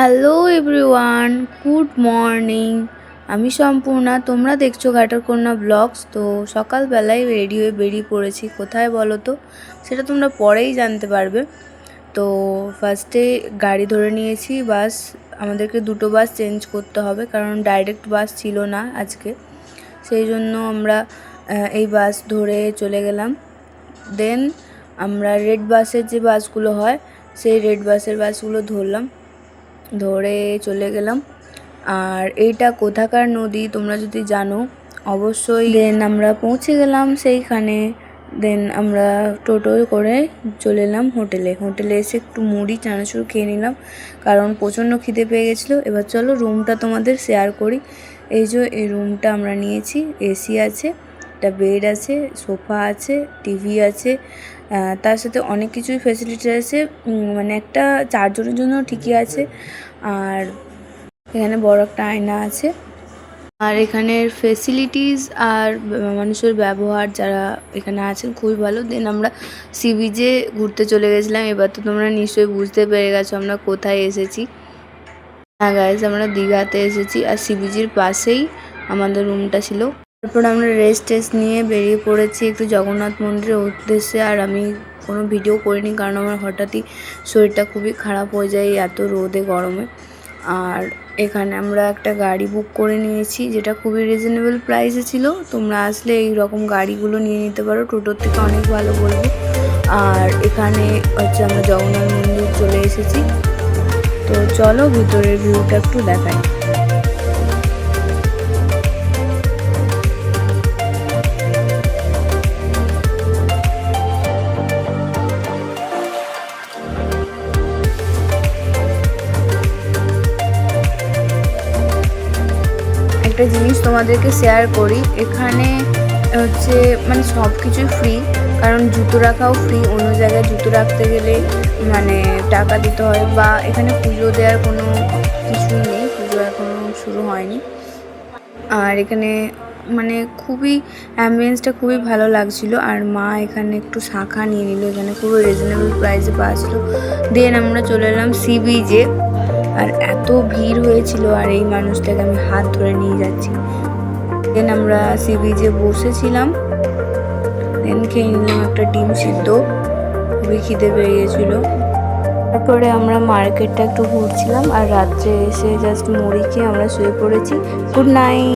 Hello everyone good morning আমি সম্পূর্ণা, তোমরা দেখছ ঘাটারকন্যা ব্লগস। তো সকালবেলায় রেডি হয়ে বেরিয়ে পড়েছি। কোথায় বলো তো? সেটা তোমরা পরেই জানতে পারবে। তো ফার্স্টে গাড়ি ধরে নিয়েছি, বাস, আমাদেরকে দুটো বাস চেঞ্জ করতে হবে, কারণ ডাইরেক্ট বাস ছিল না আজকে। সেই জন্য আমরা এই বাস ধরে চলে গেলাম। দেন আমরা রেড বাসের যে বাসগুলো হয়, সেই রেড বাসের বাসগুলো ধরলাম। ধরে চলে গেলাম। আর এইটা কোথাকার নদী তোমরা যদি জানো, অবশ্যই দেন আমরা পৌঁছে গেলাম সেইখানে। দেন আমরা টোটো করে চলে এলাম হোটেলে। হোটেলে এসে একটু মুড়ি, চানাচুর খেয়ে নিলাম। কারণ প্রচণ্ড খিদে পেয়ে গেছিল। এবার চলো রুমটা তোমাদের শেয়ার করি। এই যে এই রুমটা আমরা নিয়েছি এসি আছে। একটা বেড আছে সোফা আছে টিভি আছে তার সাথে অনেক কিছুই ফেসিলিটি আছে। মানে একটা চারজনের জন্য ঠিকই আছে। আর এখানে বড় একটা আয়না আছে। আর এখানের ফেসিলিটিস আর মানুষের ব্যবহার যারা এখানে আছেন খুবই ভালো। দেন আমরা সি বিচে ঘুরতে চলে গেছিলাম। এবার তো তোমরা নিশ্চয়ই বুঝতে পেরে গেছো আমরা কোথায় এসেছি। হ্যাঁ গাইজ আমরা দীঘাতে এসেছি। আর সি বিচের পাশেই আমাদের রুমটা ছিল। তারপর আমরা রেস্ট টেস্ট নিয়ে বেরিয়ে পড়েছি একটু জগন্নাথ মন্দিরের উদ্দেশ্যে। আর আমি কোনো ভিডিও করিনি কারণ আমার হঠাৎই শরীরটা খুবই খারাপ হয়ে যায় এত রোদে, গরমে। আর এখানে আমরা একটা গাড়ি বুক করে নিয়েছি যেটা খুবই রিজনেবল প্রাইসে ছিল। তোমরা আসলে এই রকম গাড়িগুলো নিয়ে নিতে পারো। টোটোর থেকে অনেক ভালো বলব। আর এখানে হচ্ছে আমরা জগন্নাথ মন্দির চলে এসেছি। তো চলো ভিতরের ভিউটা একটু দেখাই। একটা জিনিস তোমাদেরকে শেয়ার করি। এখানে হচ্ছে মানে সব কিছুই ফ্রি কারণ জুতো রাখাও ফ্রি অন্য জায়গায় জুতো রাখতে গেলে মানে টাকা দিতে হয় বা এখানে পুজো দেওয়ার কোনো কিছুই নেই, পুজো এখনও শুরু হয়নি। আর এখানে মানে খুবই অ্যাম্বিয়েন্সটা খুবই ভালো লাগছিল, আর মা এখানে একটু শাখা নিয়ে নিল, এখানে খুবই রিজনেবল প্রাইসে পাচ্ছিল দেন আমরা চলে এলাম সি বিচে আর এত ভিড় হয়েছিল আর এই মানুষটাকে আমি হাত ধরে নিয়ে যাচ্ছি। দেন আমরা সি বিচে বসেছিলাম। দেন খেয়ে নিলাম একটা ডিম সিদ্ধ। খুবই খিদে গেছিল। তারপরে আমরা মার্কেটটা একটু ঘুরছিলাম আর রাত্রে এসে জাস্ট মুড়ি খেয়ে আমরা শুয়ে পড়েছি। Good night